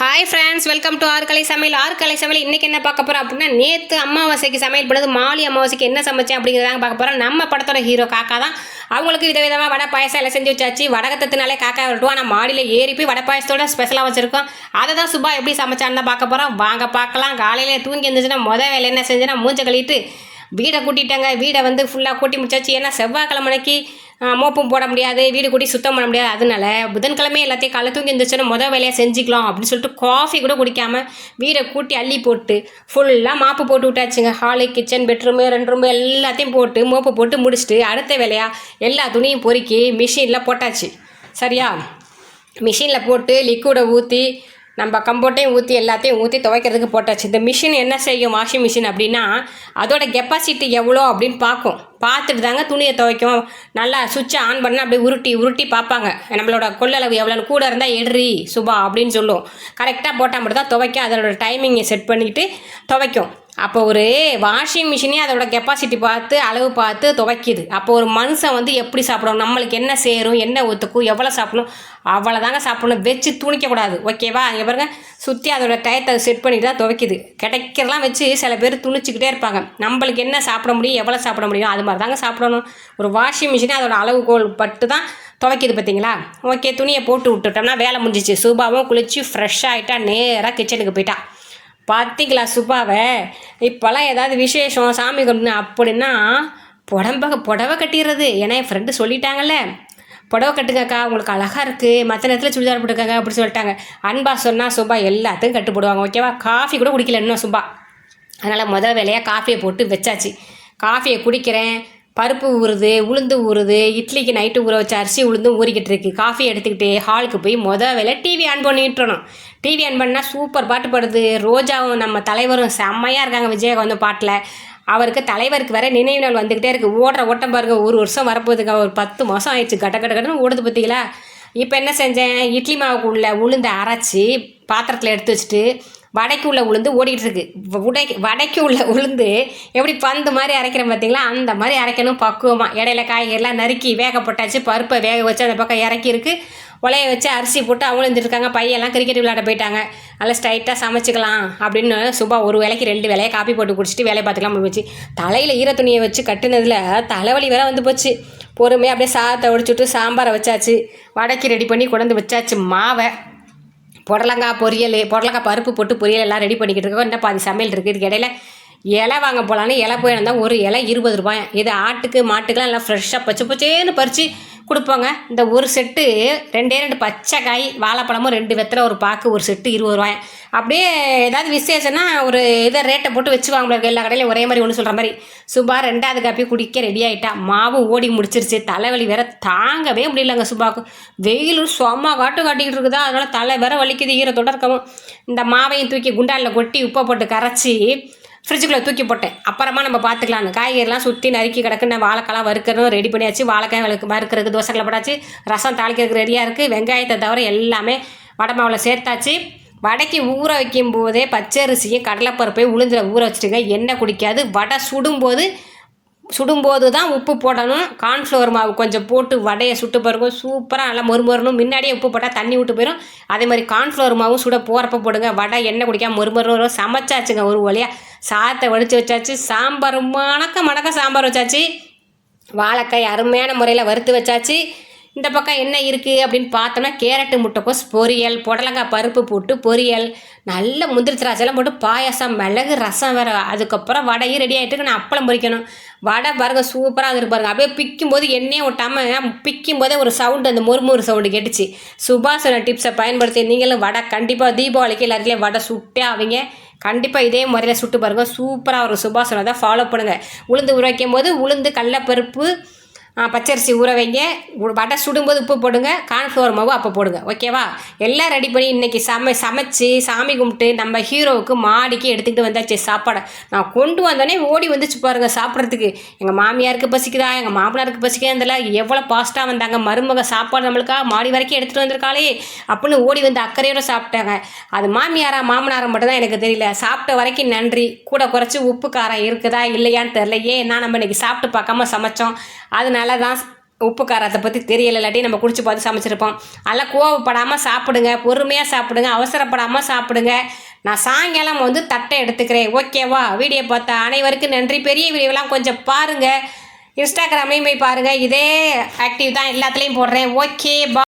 Hi friends welcome to Arkalai Samayal Arkalai Samayal இன்றைக்கி என்ன பார்க்க போகிறோம் அப்படின்னா நேற்று அமாவாசைக்கு சமையல் பண்ணது மாலி அமாவாசைக்கு என்ன சமைச்சேன் அப்படிங்கிறதாங்க பார்க்க போகிறோம் நம்ம படத்தோட ஹீரோ காக்கா தான். அவங்களுக்கு விதவிதமாக வடை பாயசம் எல்லாம் செஞ்சு வச்சாச்சு. வடகத்தினாலே காக்கா விட்டுவோம் ஆனால் மாடியில் ஏறி போய் வடை பாயசத்தோட ஸ்பெஷலாக வச்சுருக்கோம். அதை தான் சுபா எப்படி சமைச்சான்னு தான் பார்க்க போகிறோம் வாங்க பார்க்கலாம். காலையில் தூங்கி இருந்துச்சுன்னா மொதல் வேலை என்ன செஞ்சேன்னா மூஞ்ச கழிட்டு வீடை கூட்டிட்டாங்க. வீடை வந்து ஃபுல்லாக கூட்டி முடிச்சாச்சு. ஏன்னா செவ்வாய்க்கிழமைக்கு மோப்பம் போட முடியாது வீடு கூட்டி சுத்தம் பண்ண முடியாது. அதனால புதன்கிழமை எல்லாத்தையும் காலை தூங்கி இருந்துச்சுன்னா மொதல் வேலையாக செஞ்சுக்கலாம் அப்படின்னு சொல்லிட்டு காஃபி கூட குடிக்காம வீடை கூட்டி அள்ளி போட்டு ஃபுல்லாக மாப்பு போட்டு விட்டாச்சுங்க. ஹாலு கிச்சன் பெட்ரூமு ரெண்டு ரூமு எல்லாத்தையும் போட்டு மோப்பு போட்டு முடிச்சுட்டு அடுத்த வேலையாக எல்லா துணியும் பொறுக்கி மிஷினில் போட்டாச்சு. சரியா? மிஷினில் போட்டு லிக்விடை ஊற்றி நம்ம கம்போட்டையும் ஊற்றி எல்லாத்தையும் ஊற்றி துவைக்கிறதுக்கு போட்டாச்சு. இந்த மிஷின் என்ன செய்யும்? வாஷிங் மிஷின் அப்படின்னா அதோட கெப்பாசிட்டி எவ்வளோ அப்படின்னு பார்க்கும். பார்த்துட்டு தாங்க துணியை துவைக்கும். நல்லா சுவிட்சை ஆன் பண்ணால் அப்படியே உருட்டி உருட்டி பார்ப்பாங்க. நம்மளோட கொள்ளளவு எவ்வளோன்னு கூட இருந்தால் எடுறி சுபா அப்படின்னு சொல்லும். கரெக்டாக போட்டால் மட்டும் தான் துவைக்கும் அதோட டைமிங்கை செட் பண்ணிக்கிட்டு துவைக்கும். அப்போ ஒரு வாஷிங் மிஷினே அதோட கெப்பாசிட்டி பார்த்து அளவு பார்த்து துவைக்குது. அப்போ ஒரு மனுஷன் வந்து எப்படி சாப்பிடணும்? நம்மளுக்கு என்ன சேரும்? என்ன ஒத்துக்கும் எவ்வளோ சாப்பிடணும்? அவ்வளோ தாங்க சாப்பிடணும். வச்சு துணிக்கக்கூடாது. ஓகேவா அங்கே பாருங்க. சுற்றி அதோட டயத்தை செட் பண்ணிட்டு தான் துவைக்குது. கிடைக்கிறதெல்லாம் வச்சு சில பேர் துணிச்சிக்கிட்டே இருப்பாங்க. நம்மளுக்கு என்ன சாப்பிட முடியும்? எவ்வளோ சாப்பிட முடியும்? அது மாதிரி தாங்க சாப்பிடணும். ஒரு வாஷிங் மிஷினே அதோட அளவுகோல் பட்டு தான் துவைக்கிது பார்த்தீங்களா ஓகே துணியை போட்டு விட்டுட்டோம்னா வேலை முடிஞ்சிச்சு. சூபாவும் குளித்து ஃப்ரெஷ் ஆகிட்டா நேராக கிச்சனுக்கு போயிட்டா. பார்த்திங்களா சுப்பாவை இப்போல்லாம் ஏதாவது விசேஷம் சாமி கும்பிட்டு அப்படின்னா புடம்ப புடவை கட்டிடுறது ஏன்னா என் ஃப்ரெண்டு சொல்லிட்டாங்கல்ல புடவை கட்டுங்கக்கா உங்களுக்கு அழகாக இருக்குது மற்ற நேரத்தில் சுடிதார் போட்டுக்கங்க அப்படி சொல்லிட்டாங்க. அன்பா சொன்னால் சுபா எல்லாத்தையும் கட்டு போடுவாங்க ஓகேவா காஃபி கூட குடிக்கல இன்னும் சுபா. அதனால் முதல் வேலையாக காஃபியை போட்டு வச்சாச்சு. காஃபியை குடிக்கிறேன். பருப்பு ஊறுது உளுந்து ஊறுது இட்லிக்கு நைட்டு ஊற வச்ச அரிசி உளுந்தும் ஊறிக்கிட்டு இருக்கு. காஃபி எடுத்துக்கிட்டு ஹாலுக்கு போய் மொதல் வேலை டிவி ஆன் பண்ணிட்டுறணும் டிவி ஆன் பண்ணால் சூப்பர் பாட்டு பாடுது. ரோஜாவும் நம்ம தலைவரும் செம்மையாக இருக்காங்க விஜயகாந்த் பாட்டில். அவருக்கு தலைவருக்கு வேற நினைவு நாள் வந்துக்கிட்டே இருக்குது ஓடுற ஓட்டம் பாருங்க ஒரு வருஷம் வரப்போகுதுங்க. ஒரு பத்து மாதம் ஆயிடுச்சு. கட்ட கட்ட கட்டன்னு ஓடுது பார்த்தீங்களா இப்போ என்ன செஞ்சேன்? இட்லி மாவுக்கு உள்ள உளுந்தை அரைச்சி பாத்திரத்தில் எடுத்து வச்சுட்டு வடைக்கு உள்ள உளுந்து ஓடிக்கிட்டு இருக்கு. உடை வடைக்கு உள்ள உளுந்து எப்படி பந்து மாதிரி அரைக்கிறோம் பார்த்தீங்களா அந்த மாதிரி அரைக்கணும் பக்குவமாக இடையில காய்கறிலாம் நறுக்கி வேக போட்டாச்சு. பருப்பை வேக வச்சு அந்த பக்கம் இறக்கிருக்கு உலைய வச்சு அரிசி போட்டு அவங்களும் இருந்துருக்காங்க பையெல்லாம் கிரிக்கெட் விளையாட போயிட்டாங்க. நல்லா ஸ்ட்ரைட்டாக சமைச்சிக்கலாம் அப்படின்னு சுபா ஒரு வேலைக்கு ரெண்டு வேலையை காப்பி போட்டு குடிச்சிட்டு வேலையை பார்த்துக்கலாம் போச்சு தலையில் ஈர துணியை வச்சு கட்டுனதில் தலைவலி வேற வந்து போச்சு. பொறுமையாக அப்படியே சாதத்தை ஒடிச்சுட்டு சாம்பாரை வச்சாச்சு. வடக்கி ரெடி பண்ணி கொண்டு வச்சாச்சு மாவை. புடலங்காய் பொரியல் புடலங்காய் பருப்பு போட்டு பொரியல் எல்லாம் ரெடி பண்ணிக்கிட்டு இருக்கோம். இன்னும் பாதி சமையல் இருக்குது இதுக்கு இடையில இலை வாங்க போகலான்னு இலை போயிருந்தால் ஒரு இலை இருபது ரூபாய். இது ஆட்டுக்கு மாட்டுக்கெலாம் எல்லாம் ஃப்ரெஷ்ஷாக பச்சை பச்சேன்னு பறித்து கொடுப்போங்க. இந்த ஒரு செட்டு ரெண்டே ரெண்டு பச்சை காய் வாழைப்பழமும் ரெண்டு வெத்தலை ஒரு பாக்கு ஒரு செட்டு இருபது ரூபாய். அப்படியே ஏதாவது விசேஷம்னா ஒரு இதை ரேட்டை போட்டு வச்சு வாங்க எல்லா கடையிலையும் ஒரே மாதிரி ஒன்று சொல்கிற மாதிரி. சுபா ரெண்டாவது காப்பி குடிக்க ரெடி ஆகிட்டா மாவு ஓடி முடிச்சிருச்சு. தலைவலி வேற தாங்கவே முடியலங்க சுபாவுக்கு. வெயில் சும்மா காட்டு காட்டிக்கிட்டு இருக்குதா? அதனால் தலை வேற வலிக்குது ஈர தொடர்க்கவும் இந்த மாவையும் தூக்கி குண்டானில் கொட்டி உப்பை போட்டு கரைச்சி ஃப்ரிட்ஜுக்குள்ளே தூக்கி போட்டேன். அப்புறமா நம்ம பார்த்துக்கலான்னு காய்கறிலாம் சுற்றி நறுக்கி கிடக்குன்னு வாழைக்காலாம் வறுக்கிறதும் ரெடி பண்ணியாச்சு. வாழைக்காய் வறுக்கு வறுக்கிறதுக்கு தோசைகளை போடாச்சு ரசம் தாளிக்கிறதுக்கு ரெடியாக இருக்குது வெங்காயத்தை தவிர எல்லாமே வடை மாவில் சேர்த்தாச்சு. வடைக்கு ஊற வைக்கும் போதே பச்சரிசியும் கடலைப்பருப்பையும் உளுந்தில் ஊற வச்சுட்டுங்க. எண்ணெய் குடிக்காது. வடை சுடும்போது சுடும்போது தான் உப்பு போடணும். கார்ன்ஃப்ளவர் மாவு கொஞ்சம் போட்டு வடையை சுட்டு பாருங்க. சூப்பராக நல்லா மொறுமொறணும் முன்னாடியே உப்பு போட்டால் தண்ணி விட்டு போயிடும் அதே மாதிரி கார்ன்ஃப்ளவர் மாவும் சுட போகிறப்ப போடுங்க. வடை எண்ணெய் குடிக்காம மொறுமொறு சமைச்சாச்சுங்க ஒரு வழியாக சாதத்தை வடித்து வச்சாச்சு. சாம்பார் மணக்க மணக்க சாம்பார் வச்சாச்சு. வாழைக்காய் அருமையான முறையில் வறுத்து வச்சாச்சு. இந்த பக்கம் என்ன இருக்குது அப்படின்னு பார்த்தோம்னா கேரட்டு முட்டைக்கோஸ் பொரியல் புடலங்காய் பருப்பு போட்டு பொரியல் நல்ல முந்திரி திராட்சைலாம் போட்டு பாயாசம் மிளகு ரசம் வேறு அதுக்கப்புறம் வடையும் ரெடி ஆகிட்டு நான் அப்பளம் பொரிக்கணும் வடை பாருங்க சூப்பராக இருக்கு பாருங்க. அப்படியே பிக்கும் போது எண்ணெயை விட்டாமல் பிக்கும் போதே ஒரு சவுண்டு அந்த மொறுமொறு சவுண்டு கேட்டுச்சு. சுபாசன டிப்ஸை பயன்படுத்தி நீங்களும் வடை கண்டிப்பாக தீபாவளிக்கு எல்லாத்துலேயும் வடை சுட்டே அவங்க கண்டிப்பாக இதே முறையில் சுட்டு பாருங்கள் சூப்பராக ஒரு சுபாசனை தான் ஃபாலோ பண்ணுங்கள் உளுந்து ஊற போது உளுந்து கடலப்பருப்பு பச்சரிசி ஊற வைங்க. வடை சுடும்போது உப்பு போடுங்க. கார்ன்ஃப்ளவர் மாவு அப்போ போடுங்க. ஓகேவா எல்லாம் ரெடி பண்ணி இன்றைக்கி சமை சமைச்சு சாமி கும்பிட்டு நம்ம ஹீரோவுக்கு மாடிக்கு எடுத்துக்கிட்டு வந்தாச்சு சாப்பாடை. நான் கொண்டு வந்தோடனே ஓடி வந்துச்சு பாருங்கள் சாப்பிட்றதுக்கு. எங்கள் மாமியாருக்கு பசிக்குதா? எங்கள் மாமனாருக்கு பசிக்குதா இருந்தால எவ்வளோ பாஸ்ட்டாக வந்தாங்க. மருமக சாப்பாடு நம்மளுக்காக மாடி வரைக்கும் எடுத்துகிட்டு வந்திருக்காளே. அப்படின்னு ஓடி வந்து அக்கறையோடு சாப்பிட்டாங்க. அது மாமியாரா மாமனாரா மட்டும் தான் எனக்கு தெரியல. சாப்பிட்ட வரைக்கும் நன்றி. கூட குறைச்சி உப்பு காரம் இருக்குதா இல்லையான்னு தெரில நான் நம்ம இன்றைக்கி சாப்பிட்டு பார்க்காம சமைச்சோம். அதனால தான் உப்பு காரத்தை பற்றி தெரியல இல்லாட்டி நம்ம குடிச்சு பார்த்து சமைச்சிருப்போம். அதெல்லாம் கோவப்படாமல் சாப்பிடுங்க பொறுமையாக சாப்பிடுங்க அவசரப்படாமல் சாப்பிடுங்க. நான் சாயங்காலம் வந்து தட்டை எடுத்துக்கிறேன். ஓகேவா வீடியோ பார்த்தா அனைவருக்கும் நன்றி. பெரிய வீடியோலாம் கொஞ்சம் பாருங்கள் இன்ஸ்டாகிராமையும் போய் பாருங்கள் இதே ஆக்டிவ் தான். எல்லாத்துலேயும் போடுறேன். ஓகே பா